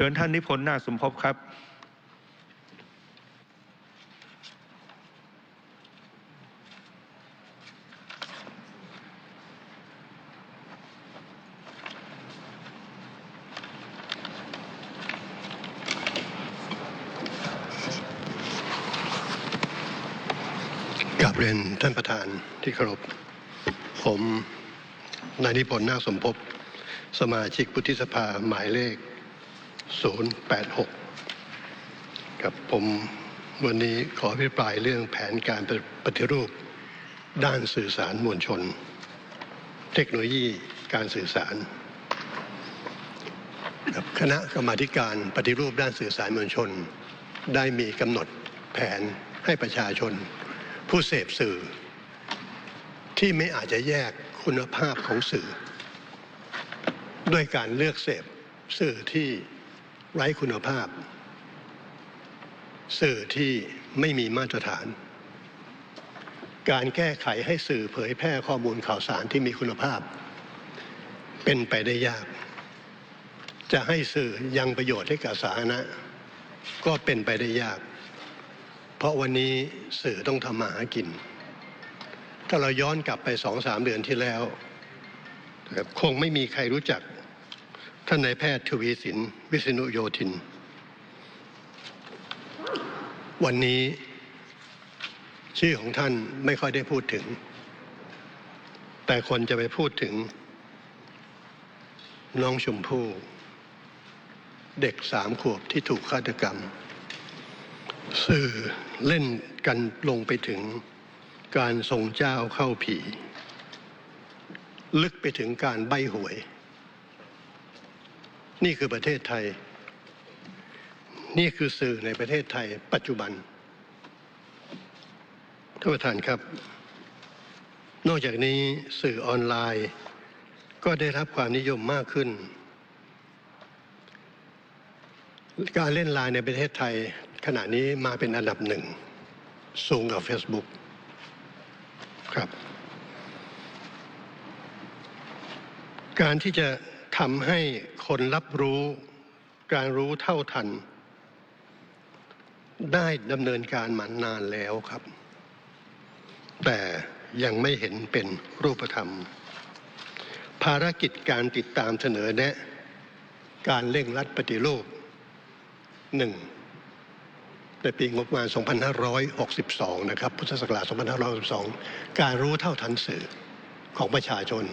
ชิญท่านนิพนธ์นาคสมภพครับกลับเรียนท่านประธานที่เคารพ ผมนายนิพนธ์นาคสมภพ สมาชิกวุฒิสภาหมายเลข 086กับผมวันนี้ขออภิปรายเรื่องแผนการปฏิรูป ด้านสื่อสารมวลชน เทคโนโลยีการสื่อสารคณะกรรมาการปฏิรูปด้านสื่อสารมวลชน ได้มีกำหนดแผนให้ประชาชน ผู้เสพสื่อ ที่ไม่อาจจะแยกคุณภาพของสื่อ ด้วยการเลือกเสพสื่อที่ ไร้คุณภาพ สื่อที่ไม่มีมาตรฐาน การแก้ไขให้สื่อเผยแพร่ข้อมูลข่าวสารที่มีคุณภาพ เป็นไปได้ยาก จะให้สื่อยังประโยชน์ให้กับสาธารณะ ก็เป็นไปได้ยาก เพราะวันนี้สื่อต้องทำมาหากิน ถ้าเราย้อนกลับไปสองสามเดือนที่แล้ว คงไม่มีใครรู้จัก ท่านนายแพทย์ทวีสิน วิษณุโยธิน วันนี้ชื่อของท่านไม่ค่อยได้พูดถึง แต่คนจะไปพูดถึง น้องชมพู่ เด็กสามขวบที่ถูกฆาตกรรม สื่อเล่นกันลงไปถึงการทรงเจ้าเข้าผี ลึกไปถึงการใบหวย นี่คือประเทศไทย นี่คือสื่อในประเทศไทย ปัจจุบันท่านประธานครับ นอกจากนี้สื่อออนไลน์ ก็ได้รับความนิยมมากขึ้น การเล่นไลน์ในประเทศไทย ขณะนี้มาเป็นอันดับหนึ่ง สูงกว่า Facebook ครับ การที่จะ ทำให้คนรับรู้การรู้เท่าทัน ได้ดำเนินการมานานแล้วครับ แต่ยังไม่เห็นเป็นรูปธรรม ภารกิจการติดตามเสนอแนะ การเร่งรัดปฏิรูปหนึ่งในปีงบประมาณ 2562 นะครับ พุทธศักราช 2562 การรู้เท่าทันสื่อของประชาชน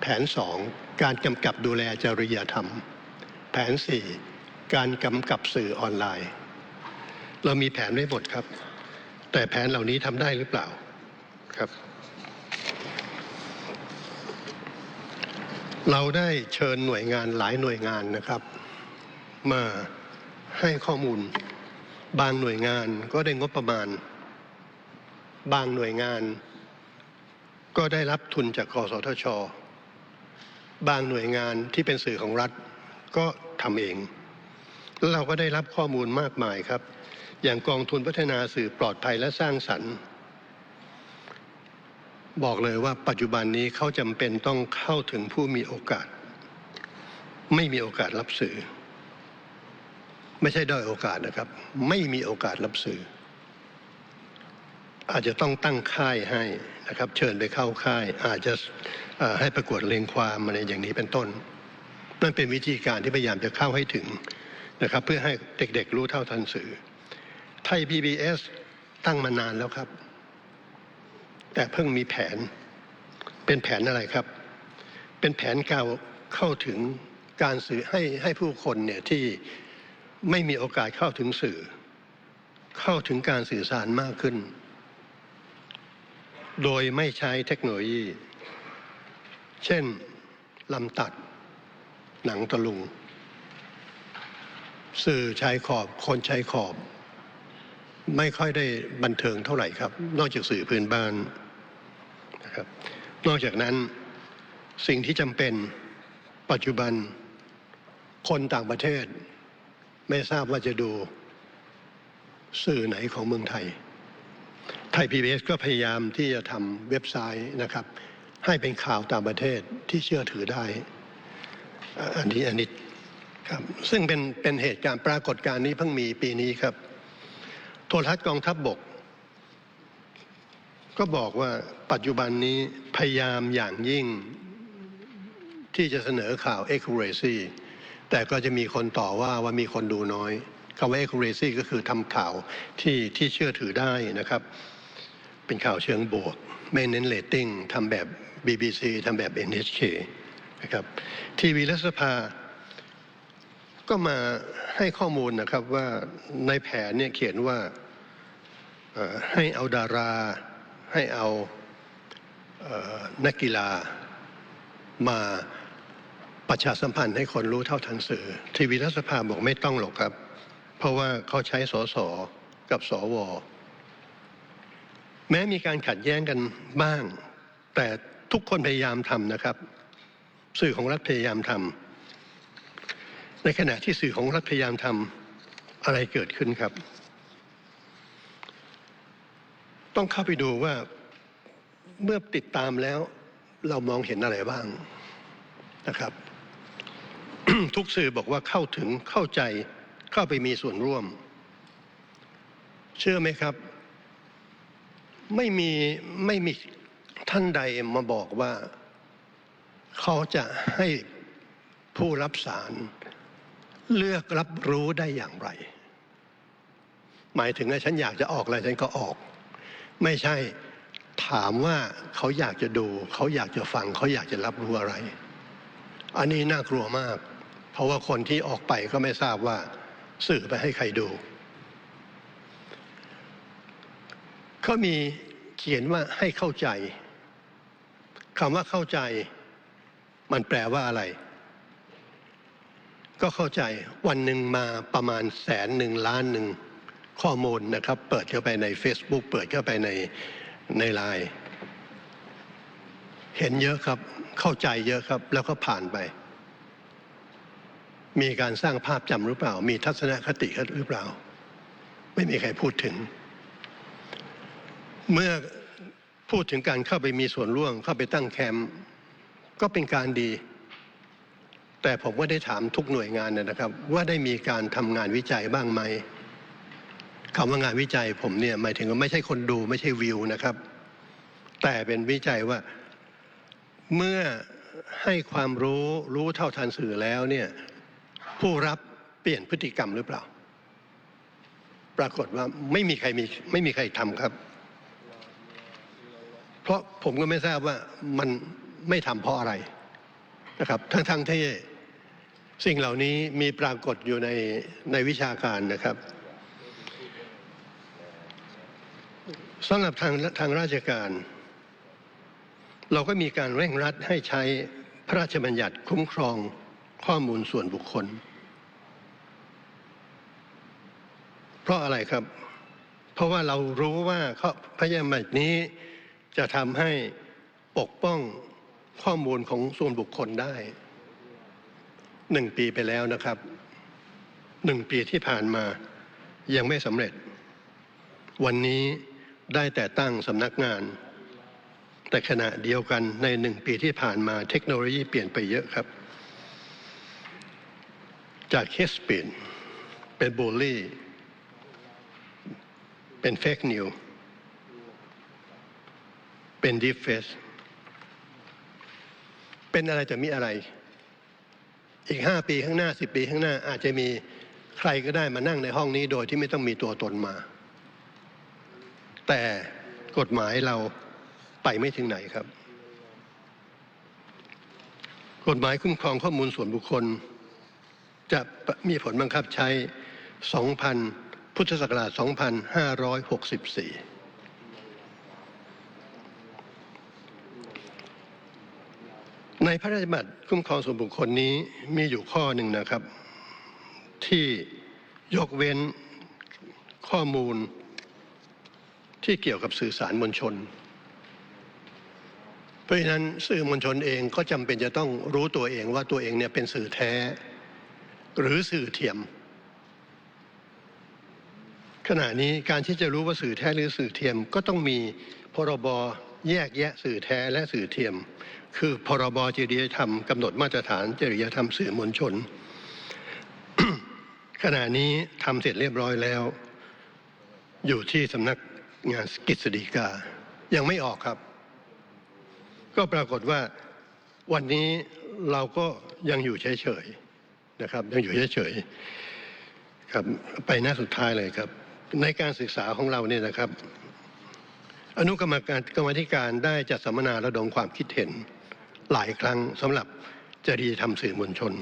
แผน 2 การกำกับดูแลจริยธรรม แผน 4 การกำกับสื่อออนไลน์ เรามีแผนไว้หมดครับ แต่แผนเหล่านี้ทำได้หรือเปล่าครับ เราได้เชิญหน่วยงานหลายหน่วยงานนะครับ มาให้ข้อมูล บางหน่วยงานก็ได้งบประมาณ บางหน่วยงานก็ได้รับทุนจากกสทช บางหน่วยงานที่เป็นสื่อของรัฐก็ทำเองแล้วเราก็ได้รับข้อมูลมากมายครับ อย่างกองทุนพัฒนาสื่อปลอดภัยและสร้างสรรค์ บอกเลยว่าปัจจุบันนี้เขาจำเป็นต้องเข้าถึงผู้มีโอกาส ไม่มีโอกาสรับสื่อ ไม่ใช่ด้อยโอกาสนะครับ ไม่มีโอกาสรับสื่อ อาจจะต้องตั้งค่ายให้นะครับ เชิญไปเข้าค่าย อาจจะ ให้ประกวดเรียงความอะไรอย่างนี้เป็นต้นนั่นเป็นวิธีการที่พยายามจะเข้าให้ถึงนะครับ เพื่อให้เด็กๆ รู้เท่าทันสื่อ ไทย PBS ตั้งมานานแล้วครับ แต่เพิ่งมีแผนเป็นแผนอะไรครับ เป็นแผนการเข้าถึงการสื่อให้ให้ผู้คนเนี่ยที่ไม่มีโอกาสเข้าถึงสื่อ เข้าถึงการสื่อสารมากขึ้น โดยไม่ใช้เทคโนโลยี เช่นลำตัดหนังตะลุง สื่อชายขอบคนชายขอบ ไม่ค่อยได้บันเทิงเท่าไหร่ครับ นอกจากสื่อพื้นบ้านนะครับนอกจากนั้นสิ่งที่จำเป็นปัจจุบันคนต่างประเทศ ไม่ทราบว่าจะดูสื่อไหนของเมืองไทย ไทยพีบีก็พยายามที่จะทำเว็บไซต์นะครับ ให้เป็นข่าวต่างประเทศที่เชื่อถือได้อันนี้อันนี้ครับซึ่งเป็นเป็นเหตุการณ์ปรากฏการณ์นี้เพิ่งมีปีนี้ครับ โทรทัศน์กองทัพบบก ก็บอกว่าปัจจุบันนี้พยายามอย่างยิ่งที่จะเสนอข่าว accuracy แต่ก็จะมีคนต่อว่าว่ามีคนดูน้อยคำว่า accuracy ก็คือทำข่าวที่ที่เชื่อถือได้นะครับ เป็นข่าวเชิงบวก ไม่เน้นเรตติ้งทำแบบ BBC ทำแบบ NHK นะครับทีวีรัฐสภา ก็มาให้ข้อมูลนะครับว่าในแผนเนี่ยเขียนว่าให้เอาดารา ให้เอานักกีฬามาประชาสัมพันธ์ให้คนรู้เท่าทันสื่อ ทีวีรัฐสภาบอกไม่ต้องหรอกครับ เพราะว่าเขาใช้สสกับสว แม้มีการขัดแย้งกันบ้าง แต่ ทุกคนพยายามทำนะครับ สื่อของรัฐพยายามทำในขณะที่สื่อของรัฐพยายามทำอะไรเกิดขึ้นครับ ต้องเข้าไปดูว่าเมื่อติดตามแล้วเรามองเห็นอะไรบ้างนะครับ ทุกสื่อบอกว่าเข้าถึงเข้าใจเข้าไปมีส่วนร่วม เชื่อไหมครับ ไม่มีไม่มี ท่านใดมาบอกว่า เขาจะให้ผู้รับสาร เลือกรับรู้ได้อย่างไร หมายถึงว่าฉันอยากจะออกอะไรฉันก็ออก ไม่ใช่ถามว่าเขาอยากจะดู เขาอยากจะฟัง เขาอยากจะรับรู้อะไร อันนี้น่ากลัวมาก เพราะว่าคนที่ออกไปก็ไม่ทราบว่า สื่อไปให้ใครดูเขามีเขียนว่าให้เข้าใจ คำว่าเข้าใจ มันแปลว่าอะไร ก็เข้าใจวันหนึ่งมาประมาณแสนหนึ่งล้านหนึ่งข้อมูลนะครับ เปิดเข้าไปใน Facebook เปิดเข้าไปในในไลน์เห็นเยอะครับ เข้าใจเยอะครับ แล้วก็ผ่านไป มีการสร้างภาพจำหรือเปล่า มีทัศนคติหรือเปล่า ไม่มีใครพูดถึง เมื่อ พูดถึงการเข้าไปมีส่วนร่วมเข้าไปตั้งแคมป์ก็เป็นการดี แต่ผมก็ได้ถามทุกหน่วยงานนะครับ ว่าได้มีการทำงานวิจัยบ้างไหมคำว่างานวิจัยผมเนี่ยหมายถึงว่าไม่ใช่คนดูไม่ใช่วิวนะครับ แต่เป็นวิจัยว่าเมื่อให้ความรู้รู้เท่าทันสื่อแล้วเนี่ยผู้รับเปลี่ยนพฤติกรรมหรือเปล่า ปรากฏว่าไม่มีใครมีไม่มีใครทำครับ เพราะผมก็ไม่ทราบว่ามันไม่ทำเพราะอะไรนะครับทั้งทั้งที่สิ่งเหล่านี้มีปรากฏอยู่ในในวิชาการนะครับสำหรับทางทางราชการ เราก็มีการเร่งรัดให้ใช้พระราชบัญญัติคุ้มครองข้อมูลส่วนบุคคล เพราะอะไรครับ เพราะว่าเรารู้ว่าข้อพระราชบัญญัตินี้ จะทำให้ปกป้องข้อมูลของส่วนบุคคลได้หนึ่งปีไปแล้วนะครับหนึ่งปีที่ผ่านมายังไม่สำเร็จ วันนี้ได้แต่ตั้งสำนักงาน แต่ขณะเดียวกันในหนึ่งปีที่ผ่านมาเทคโนโลยีเปลี่ยนไปเยอะครับ จากเคสเปลี่ยนเป็นบูลลี่ เป็นเฟกนิว เป็นดีเฟสเป็นอะไรจะมีอะไร อีกห้าปีข้างหน้าสิบปีข้างหน้า อาจจะมีใครก็ได้มานั่งในห้องนี้โดยที่ไม่ต้องมีตัวตนมา แต่กฎหมายเราไปไม่ถึงไหนครับ กฎหมายคุ้มครองข้อมูลส่วนบุคคล จะมีผลบังคับใช้ 2,000 พุทธศักราช 2564 ใน พระราชบัญญัติคุ้มครองส่วนบุคคลนี้มีอยู่ข้อหนึ่งนะครับ ที่ยกเว้นข้อมูลที่เกี่ยวกับสื่อสารมวลชน เพราะฉะนั้นสื่อมวลชนเองก็จำเป็นจะต้องรู้ตัวเองว่าตัวเองเนี่ยเป็นสื่อแท้ หรือสื่อเทียม ขณะนี้การที่จะรู้ว่าสื่อแท้หรือสื่อเทียมก็ต้องมีพรบแยกแยะสื่อแท้และสื่อเทียม คือพรบจริยธรรมกำหนดมาตรฐานจริยธรรมสื่อมวลชน ขณะนี้ทำเสร็จเรียบร้อยแล้ว อยู่ที่สำนักงานกฤษฎีกา ยังไม่ออกครับ ก็ปรากฏว่าวันนี้เราก็ยังอยู่เฉยๆนะครับ ยังอยู่เฉยๆครับไปหน้าสุดท้ายเลยครับ ในการศึกษาของเราเนี่ยนะครับ อนุกรรมการกรรมธิการได้จัดสัมมนาระดมความคิดเห็น หลายครั้งสำหรับจริยธรรมสื่อมวลชน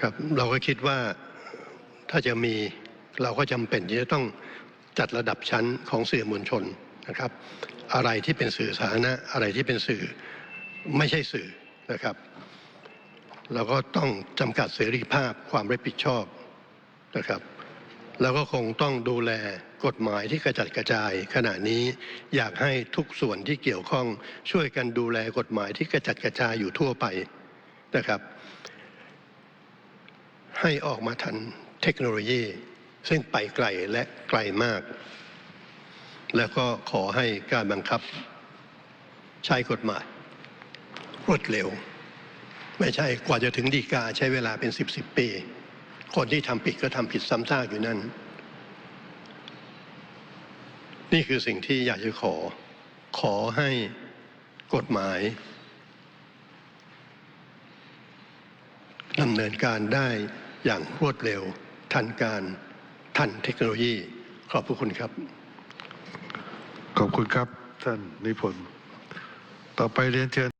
ครับเราก็คิดว่าถ้าจะมีเราก็จำเป็นที่จะต้องจัดระดับชั้นของสื่อมวลชนนะครับ อะไรที่เป็นสื่อสาธารณะอะไรที่เป็นสื่อไม่ใช่สื่อนะครับเราก็ต้องจำกัดเสรีภาพความรับผิดชอบนะครับ แล้วก็คงต้องดูแล กฎหมายที่กระจัดกระจายขณะนี้อยากให้ทุกส่วนที่เกี่ยวข้องช่วยกันดูแลกฎหมายที่กระจัดกระจายอยู่ทั่วไปนะครับ ให้ออกมาทันเทคโนโลยี ซึ่งไปไกลและไกลมาก แล้วก็ขอให้การบังคับใช้กฎหมาย รวดเร็ว ไม่ใช่กว่าจะถึงดีกาใช้เวลาเป็นสิบสิบปี คนที่ทำผิดก็ทำผิดซ้ำซากอยู่นั่น นี่คือสิ่งที่อยากจะขอ ขอให้กฎหมายดำเนินการได้อย่างรวดเร็ว ทันการทันเทคโนโลยี ขอบพระคุณครับ ขอบคุณครับท่านนิพนธ์ต่อไปเรียนเชิญ